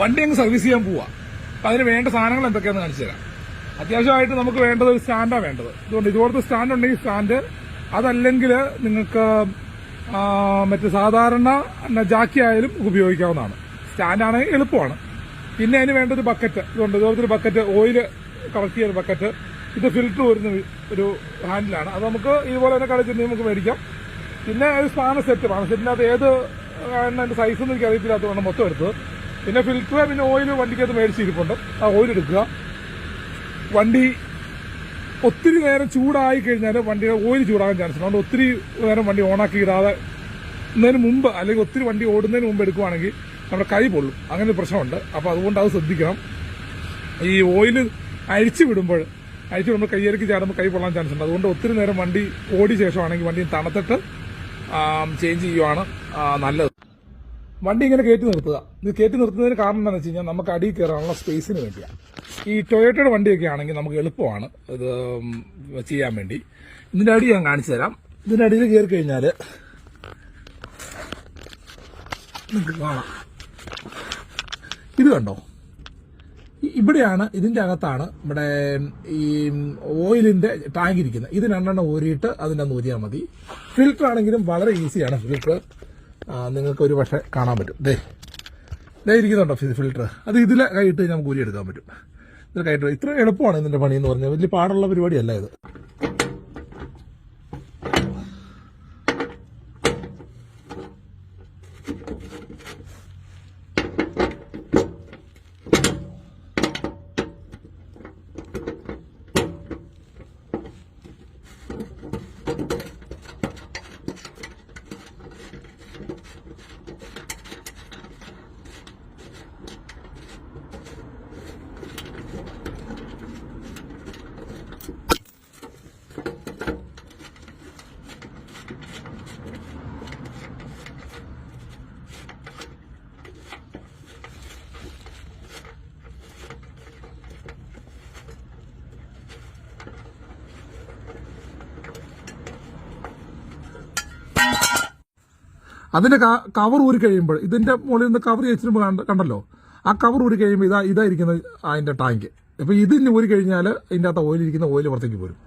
വണ്ടി അങ്ങ് സർവീസ് ചെയ്യാൻ പോവാ. അപ്പൊ അതിന് വേണ്ട സാധനങ്ങൾ എന്തൊക്കെയാണെന്ന് കാണിച്ചു തരാം. അത്യാവശ്യമായിട്ട് നമുക്ക് വേണ്ടത് ഒരു സ്റ്റാൻഡാണ് വേണ്ടത്. ഇതുകൊണ്ട് ഇതുപോലത്തെ സ്റ്റാൻഡ് ഉണ്ടെങ്കിൽ സ്റ്റാൻഡ് അതല്ലെങ്കിൽ നിങ്ങൾക്ക് മറ്റേ സാധാരണ ജാക്കി ആയാലും ഉപയോഗിക്കാവുന്നതാണ്. സ്റ്റാൻഡാണെങ്കിൽ എളുപ്പമാണ്. പിന്നെ അതിന് വേണ്ട ഒരു ബക്കറ്റ് ഇതുകൊണ്ട് ഇതുപോലത്തെ ഒരു ബക്കറ്റ് ഓയിൽ കളക്ട് ചെയ്യുന്ന ബക്കറ്റ് ഇത് ഫിൽറ്റർ വരുന്ന ഒരു ഹാൻഡിലാണ് അത് നമുക്ക് ഇതുപോലെ തന്നെ കളിച്ചിട്ട് നമുക്ക് മേടിക്കാം. പിന്നെ ഒരു സ്പാന സെറ്റ് സ്പാന സെറ്റിനകത്ത് ഏത് സൈസ് ഒന്നും എനിക്ക് അറിയത്തില്ലാത്തതുകൊണ്ട് മൊത്തം എടുത്തത്. പിന്നെ ഫിൽറ്റർ പിന്നെ ഓയിൽ വണ്ടിക്കകത്ത് മേടിച്ചിരിപ്പുണ്ട്. ആ ഓയിൽ എടുക്കുക. വണ്ടി ഒത്തിരി നേരം ചൂടായി കഴിഞ്ഞാൽ വണ്ടിയുടെ ഓയിൽ ചൂടാകാൻ ചാൻസ് ഉണ്ട്. അതുകൊണ്ട് ഒത്തിരി നേരം വണ്ടി ഓണാക്കി ഇടാതെ ഇന്നതിന് മുമ്പ് അല്ലെങ്കിൽ ഒത്തിരി വണ്ടി ഓടുന്നതിന് മുമ്പ് എടുക്കുവാണെങ്കിൽ നമ്മുടെ കൈ പൊള്ളും. അങ്ങനെ ഒരു പ്രശ്നമുണ്ട്. അപ്പോൾ അതുകൊണ്ട് അത് ശ്രദ്ധിക്കണം. ഈ ഓയിൽ അഴിച്ചു വിടുമ്പോൾ അഴിച്ചു വിടുമ്പോൾ കയ്യിലേക്ക് ചാടുമ്പോൾ കൈ പൊള്ളാൻ ചാൻസ് ഉണ്ട്. അതുകൊണ്ട് ഒത്തിരി നേരം വണ്ടി ഓടിയ ശേഷമാണെങ്കിൽ വണ്ടി തണുത്തിട്ട് ചേഞ്ച് ചെയ്യുവാണ് നല്ലത്. വണ്ടി ഇങ്ങനെ കയറ്റി നിർത്തുക. ഇത് കയറ്റി നിർത്തുന്നതിന് കാരണം എന്താണെന്ന് വെച്ച് കഴിഞ്ഞാൽ നമുക്ക് അടിയിൽ കയറാനുള്ള സ്പേസിന് വേണ്ടിയാണ്. ഈ ടൊയോട്ടയുടെ വണ്ടിയൊക്കെ ആണെങ്കിൽ നമുക്ക് എളുപ്പമാണ് ഇത് ചെയ്യാൻ വേണ്ടി. ഇതിന്റെ അടി ഞാൻ കാണിച്ചു തരാം. ഇതിന്റെ അടിയിൽ കയറി കഴിഞ്ഞാൽ നിങ്ങൾക്ക് കാണാം. ഇത് കണ്ടോ? ഇവിടെയാണ് ഇതിന്റെ അകത്താണ് ഇവിടെ ഈ ഓയിലിന്റെ ടാങ്ക് ഇരിക്കുന്നത്. ഇത് രണ്ടെണ്ണം ഊരിയിട്ട് അതിന്റെ അന്ന് ഊരിയാൽ മതി. ഫിൽറ്റർ ആണെങ്കിലും വളരെ ഈസിയാണ് ഫിൽറ്റർ നിങ്ങൾക്ക് ഒരു പക്ഷേ കാണാൻ പറ്റും. ദേ. ദേ ഇരിക്കുന്നുണ്ടോ ഫിൽറ്റർ അത് ഇതിലെ കൈയിട്ട് നമുക്ക് ഊരി എടുക്കാൻ പറ്റും. ഇതിൽ കൈയിട്ട് ഇത്ര എളുപ്പമാണ് ഇതിന്റെ പണി എന്ന് പറഞ്ഞാൽ വലിയ പാടുള്ള പരിപാടിയല്ല ഇത്. അതിന്റെ കവർ ഊരി കഴിയുമ്പോൾ ഇതിന്റെ മുകളിൽ നിന്ന് കവർ വെച്ചിട്ട് കണ്ടല്ലോ? ആ കവർ ഊരി കഴിയുമ്പോൾ ഇതാ ഇതായിരിക്കുന്നത് അതിന്റെ ടാങ്ക് അപ്പൊ ഇതിന് ഊരി കഴിഞ്ഞാൽ ഇതിന്റെ അകത്ത് ഓയിൽ ഇരിക്കുന്ന ഓയിൽ പുറത്തേക്ക് പോരും.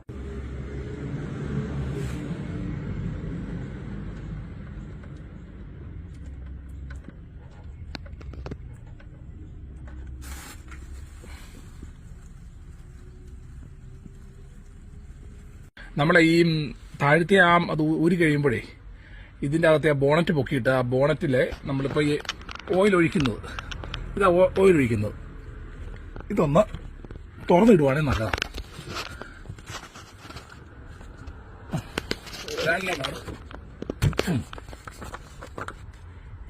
നമ്മളെ ഈ താഴത്തെ ആ അത് ഊരി കഴിയുമ്പോഴേ ഇതിന്റെ അകത്തെ ആ ബോണറ്റ് പൊക്കിയിട്ട് ആ ബോണറ്റിലെ നമ്മളിപ്പോ ഈ ഓയിൽ ഒഴിക്കുന്നത്. ഇതാ ഓയിൽ ഒഴിക്കുന്നത്. ഇതൊന്ന് തുറന്നിടുവാണെങ്കിൽ നല്ലതാണ്.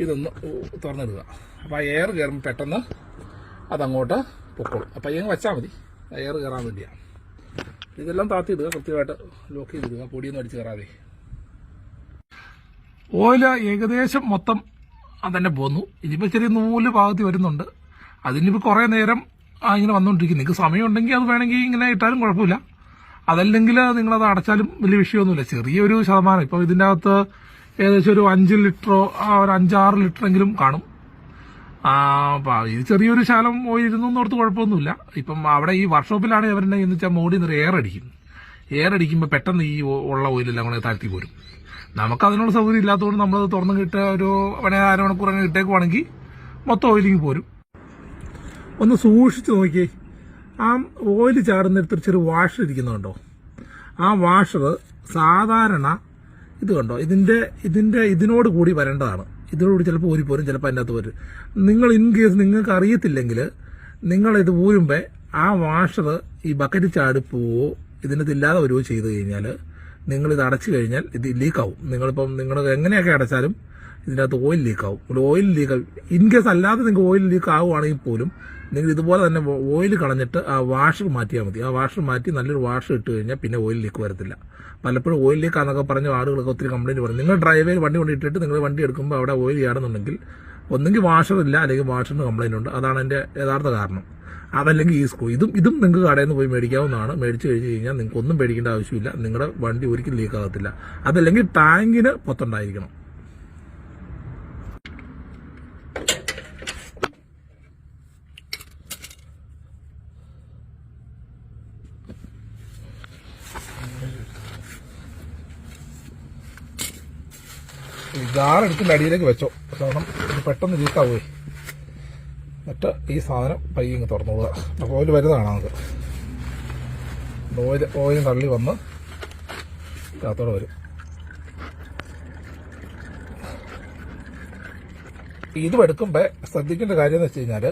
ഇതൊന്ന് തുറന്നിടുക. അപ്പോൾ ആ എയർ കയറുമ്പോൾ പെട്ടെന്ന് അതങ്ങോട്ട് പൊക്കോളും. അപ്പോൾ ഇങ്ങനെ വെച്ചാൽ മതി. എയർ കയറാൻ വേണ്ടിയാണ് ഇതെല്ലാം താത്തിയിടുക കൃത്യമായിട്ട് ലോക്ക് ചെയ്തിടുക പൊടിയൊന്നും അടിച്ച് കയറാതെ. ഓയിൽ ഏകദേശം മൊത്തം അതന്നെ പോന്നു. ഇനിയിപ്പോൾ ചെറിയ നൂൽ ഭാഗത്ത് വരുന്നുണ്ട്. അതിനിപ്പോൾ കുറേ നേരം ഇങ്ങനെ വന്നുകൊണ്ടിരിക്കും നിങ്ങൾക്ക് സമയമുണ്ടെങ്കിൽ അത് വേണമെങ്കിൽ ഇങ്ങനെ ഇട്ടാലും കുഴപ്പമില്ല. അതല്ലെങ്കിൽ നിങ്ങളത് അടച്ചാലും വലിയ വിഷയമൊന്നുമില്ല. ചെറിയൊരു ശതമാനം. ഇപ്പോൾ ഇതിന്റെ അകത്ത് ഏകദേശം ഒരു അഞ്ച് ലിറ്ററോ ഒരു അഞ്ചാറ് ലിറ്ററെങ്കിലും കാണും. ഇത് ചെറിയൊരു ശാലം പോയിരുന്നു ഓർത്ത് കുഴപ്പമൊന്നുമില്ല. ഇപ്പം അവിടെ ഈ വർക്ക്ഷോപ്പിലാണ് അവരെന്നെ എന്ന് വെച്ചാൽ മോടി നിന്ന് എയർ അടിക്കും. എയർ അടിക്കുമ്പോൾ പെട്ടെന്ന് ഈ ഉള്ള ഓയിലെല്ലാം കൂടെ താഴ്ത്തി പോരും. നമുക്ക് അതിനുള്ള സൗകര്യം ഇല്ലാത്തതുകൊണ്ട് നമ്മളത് തുറന്ന് കിട്ടുക ഒരു പതിനായിരം അര മണിക്കൂർ അങ്ങനെ ഇട്ടേക്കുവാണെങ്കിൽ മൊത്തം ഓയിലിങ് പോരും. ഒന്ന് സൂക്ഷിച്ച് നോക്കിയേ. ആ ഓയിൽ ചാടുന്നിടത്തൊരു ചെറിയ വാഷർ ഇരിക്കുന്നുണ്ടോ ആ വാഷർ സാധാരണ ഇത് കണ്ടോ? ഇതിന്റെ ഇതിന്റെ ഇതിനോട് കൂടി വരേണ്ടതാണ്. ഇതിനോട് ചിലപ്പോൾ ഊരിപ്പോരും ചിലപ്പോൾ അതിന്റെ അകത്ത് വരും. നിങ്ങൾ ഇൻ കേസ് നിങ്ങൾക്ക് അറിയത്തില്ലെങ്കിൽ നിങ്ങളിത് ഊരുമ്പോൾ ആ വാഷർ ഈ ബക്കറ്റ് ചാടിപ്പോവോ ഇതിന്റെ ഇല്ലാതെ വരുവോ ചെയ്ത് കഴിഞ്ഞാൽ നിങ്ങൾ ഇത് അടച്ചു കഴിഞ്ഞാൽ ഇത് ലീക്കാവും നിങ്ങളിപ്പം നിങ്ങൾ എങ്ങനെയൊക്കെ അടച്ചാലും ഇതിനകത്ത് ഓയിൽ ലീക്കാവും ഓയിൽ ലീക്ക് ഇൻ കേസ് അല്ലാതെ നിങ്ങൾക്ക് ഓയിൽ ലീക്ക് ആവുകയാണെങ്കിൽ പോലും നിങ്ങൾ ഇതുപോലെ തന്നെ ഓയിൽ കളഞ്ഞിട്ട് ആ വാഷർ മാറ്റിയാൽ മതി. ആ വാഷർ മാറ്റി നല്ലൊരു വാഷ് ഇട്ട് കഴിഞ്ഞാൽ പിന്നെ ഓയിൽ ലീക്ക് വരത്തില്ല. പലപ്പോഴും ഓയിൽ ലീക്ക് ആണെന്നൊക്കെ പറഞ്ഞ ആളുകളൊക്കെ ഒത്തിരി കംപ്ലൈന്റ് പറയും. നിങ്ങൾ ഡ്രൈവേൽ വണ്ടി കൊണ്ട് ഇട്ടിട്ട് നിങ്ങൾ വണ്ടി എടുക്കുമ്പോൾ അവിടെ ഓയിൽ ചാടുന്നുണ്ടെങ്കിൽ ഒന്നെങ്കിൽ വാഷർ ഇല്ല അല്ലെങ്കിൽ വാഷറിന് കംപ്ലൈന്റ് ഉണ്ട്. അതാണ് എന്റെ യഥാർത്ഥ കാരണം. അതല്ലെങ്കിൽ ഈ സ്കൂ ഇതും ഇതും നിങ്ങൾക്ക് കടയിൽ നിന്ന് പോയി മേടിക്കാവുന്നതാണ്. മേടിച്ച് കഴിച്ച് കഴിഞ്ഞാൽ നിങ്ങൾക്ക് ഒന്നും പേടിക്കേണ്ട ആവശ്യമില്ല. നിങ്ങളുടെ വണ്ടി ഒരിക്കലും ലീക്ക് ആകത്തില്ല. അതല്ലെങ്കിൽ ടാങ്കിന് പൊത്തുണ്ടായിരിക്കണം. എടുത്ത് അടിയിലേക്ക് വെച്ചോ. കാരണം പെട്ടെന്ന് ലീക്കാവുമേ എന്നിട്ട് ഈ സാധനം പയ്യെ ഇങ്ങ് തുറന്നോളുക. അപ്പോൾ ഓയിൽ വരുന്നതാണ് നമുക്ക്. ഓയിൽ ഓയിൽ തള്ളി വന്ന് കാത്തോടെ വരും. ഇതും എടുക്കുമ്പോൾ ശ്രദ്ധിക്കേണ്ട കാര്യം എന്ന് വെച്ച് കഴിഞ്ഞാൽ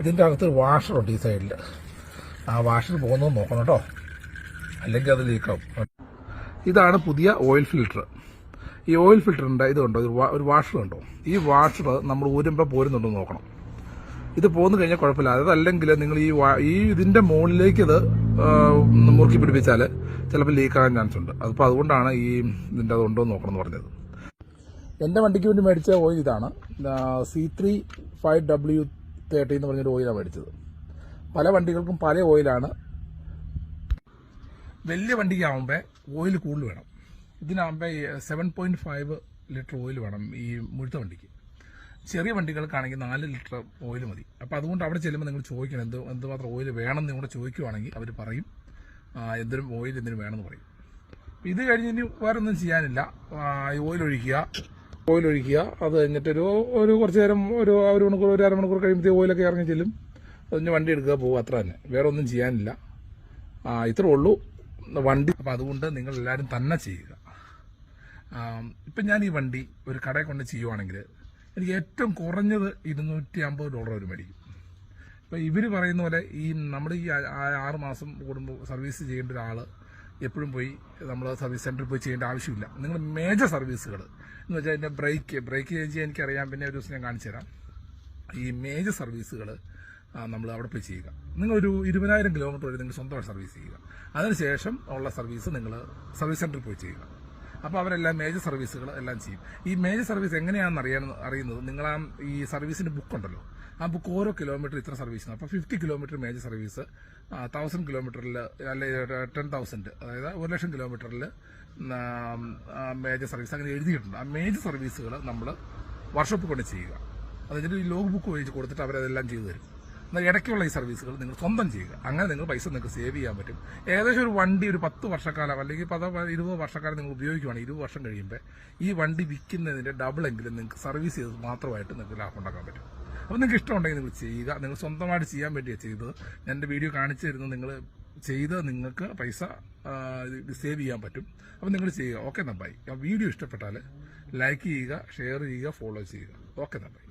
ഇതിന്റെ അകത്ത് ഒരു വാഷറുണ്ട് ഈ സൈഡിൽ. ആ വാഷർ പോകുന്നത് നോക്കണം കേട്ടോ. അല്ലെങ്കിൽ അത് ലീക്കാവും. ഇതാണ് പുതിയ ഓയിൽ ഫിൽട്ടർ. ഈ ഓയിൽ ഫിൽറ്ററിന്റെ ഇതുണ്ടോ? ഒരു വാഷർ ഉണ്ടോ ഈ വാഷർ നമ്മൾ ഊരുമ്പോൾ പോരുന്നുണ്ടോ നോക്കണം. ഇത് പോന്നു കഴിഞ്ഞാൽ കുഴപ്പമില്ല. അതല്ലെങ്കിൽ നിങ്ങൾ ഈ ഈ ഇതിന്റെ മുകളിലേക്ക് ഇത് മുറുക്കി പിടിപ്പിച്ചാൽ ചിലപ്പോൾ ലീക്കാകാൻ ചാൻസ് ഉണ്ട്. അതിപ്പോൾ അതുകൊണ്ടാണ് ഈ ഇതിന്റെ അതുണ്ടോ എന്ന് നോക്കണം പറഞ്ഞത്. എന്റെ വണ്ടിക്ക് വേണ്ടി മേടിച്ച ഓയിൽ ഇതാണ്. C three five W thirty എന്ന് പറഞ്ഞൊരു ഓയിലാണ് മേടിച്ചത്. പല വണ്ടികൾക്കും പല ഓയിലാണ് വലിയ വണ്ടിക്കാവുമ്പോൾ ഓയിൽ കൂടുതൽ വേണം. ഇതിനാകുമ്പോൾ seven point five litre oil വേണം ഈ മുഴുത്ത വണ്ടിക്ക്. ചെറിയ വണ്ടികൾക്കാണെങ്കിൽ നാല് ലിറ്റർ ഓയിൽ മതി. അപ്പോൾ അതുകൊണ്ട് അവിടെ ചെല്ലുമ്പോൾ നിങ്ങൾ ചോദിക്കണം എന്ത് എന്തുമാത്രം ഓയിൽ വേണം എന്ന് കൂടെ ചോദിക്കുവാണെങ്കിൽ അവർ പറയും. എന്തിനും ഓയിൽ എന്തിനും വേണമെന്ന് പറയും. ഇത് കഴിഞ്ഞ് ഇനി വേറെ ഒന്നും ചെയ്യാനില്ല ഓയിൽ ഒഴിക്കുക ഓയിൽ ഒഴിക്കുക. അത് കഴിഞ്ഞിട്ടൊരു ഒരു കുറച്ച് നേരം ഒരു ഒരു മണിക്കൂർ ഒരു അരമണിക്കൂർ കഴിയുമ്പോഴത്തേക്ക് ഓയിലൊക്കെ ഇറങ്ങി ചെല്ലും. അതൊന്ന് വണ്ടി എടുക്കുക പോകും അത്ര തന്നെ. വേറെ ഒന്നും ചെയ്യാനില്ല. ഇത്രേ ഉള്ളൂ. വണ്ടി അപ്പം അതുകൊണ്ട് നിങ്ങൾ എല്ലാവരും തന്നെ ചെയ്യുക. ഇപ്പം ഞാൻ ഈ വണ്ടി ഒരു കടയിൽ കൊണ്ട് ചെയ്യുവാണെങ്കിൽ എനിക്ക് ഏറ്റവും കുറഞ്ഞത് ഇരുന്നൂറ്റി അമ്പത് ഡോളർ ഒരു മേടിക്കും. ഇപ്പം ഇവർ പറയുന്ന പോലെ ഈ നമ്മൾ ഈ ആറ് മാസം കൂടുമ്പോൾ സർവീസ് ചെയ്യേണ്ട ഒരാൾ എപ്പോഴും പോയി നമ്മൾ സർവീസ് സെന്ററിൽ പോയി ചെയ്യേണ്ട ആവശ്യമില്ല. നിങ്ങൾ മേജർ സർവീസുകൾ എന്ന് വെച്ചാൽ അതിന്റെ ബ്രേക്ക് ബ്രേക്ക് ചേഞ്ച് ചെയ്യാൻ എനിക്കറിയാം. പിന്നെ ഒരു ദിവസം ഞാൻ കാണിച്ചു തരാം. ഈ മേജർ സർവീസുകൾ നമ്മൾ അവിടെ പോയി ചെയ്യുക. നിങ്ങളൊരു ഇരുപതിനായിരം കിലോമീറ്റർ വരെ നിങ്ങൾ സ്വന്തമായി സർവീസ് ചെയ്യുക. അതിനുശേഷം ഉള്ള സർവീസ് നിങ്ങൾ സർവീസ് സെന്ററിൽ പോയി ചെയ്യുക. അപ്പോൾ അവരെല്ലാം മേജർ സർവീസുകൾ എല്ലാം ചെയ്യും. ഈ മേജർ സർവീസ് എങ്ങനെയാണെന്ന് അറിയാൻ അറിയുന്നത് നിങ്ങൾ ആ ഈ സർവീസിന്റെ ബുക്ക് ഉണ്ടല്ലോ. ആ ബുക്ക് ഓരോ കിലോമീറ്റർ ഇത്ര സർവീസ് അപ്പോൾ fifty kilometre major service thousand കിലോമീറ്ററിൽ അല്ലെ ടെൻ തൗസൻഡ് അതായത് ഒരു ലക്ഷം കിലോമീറ്ററിൽ മേജർ സർവീസ് അങ്ങനെ എഴുതിയിട്ടുണ്ട്. ആ മേജർ സർവീസുകൾ നമ്മൾ വർക്ക്ഷോപ്പിൽ കൊണ്ട് ചെയ്യുക. അതിന്റെ ലോഗ് ബുക്ക് വഹിച്ച് കൊടുത്തിട്ട് അവരതെല്ലാം ചെയ്തു തരും. ഇടയ്ക്കുള്ള ഈ സർവീസുകൾ നിങ്ങൾ സ്വന്തം ചെയ്യുക. അങ്ങനെ നിങ്ങൾ പൈസ നിങ്ങൾക്ക് സേവ് ചെയ്യാൻ പറ്റും. ഏകദേശം ഒരു വണ്ടി ഒരു പത്ത് വർഷക്കാലം അല്ലെങ്കിൽ പതോ ഇരുപത് വർഷക്കാലം നിങ്ങൾ ഉപയോഗിക്കുകയാണെങ്കിൽ ഇരുപത് വർഷം കഴിയുമ്പോൾ ഈ വണ്ടി വിൽക്കുന്നതിന്റെ ഡബിൾ എങ്കിലും നിങ്ങൾക്ക് സർവീസ് ചെയ്ത് മാത്രമായിട്ട് നിങ്ങൾക്ക് ലാഭം ഉണ്ടാക്കാൻ പറ്റും. അപ്പോൾ നിങ്ങൾക്ക് ഇഷ്ടമുണ്ടെങ്കിൽ നിങ്ങൾ ചെയ്യുക. നിങ്ങൾ സ്വന്തമായിട്ട് ചെയ്യാൻ വേണ്ടിയാണ് ചെയ്തത്. ഞാൻ എന്റെ വീഡിയോ കാണിച്ചു തരുന്നത് നിങ്ങൾ ചെയ്ത് നിങ്ങൾക്ക് പൈസ സേവ് ചെയ്യാൻ പറ്റും. അപ്പോൾ നിങ്ങൾ ചെയ്യുക. ഓക്കെ നമ്പായി വീഡിയോ ഇഷ്ടപ്പെട്ടാൽ ലൈക്ക് ചെയ്യുക ഷെയർ ചെയ്യുക ഫോളോ ചെയ്യുക. ഓക്കെ നമ്പായി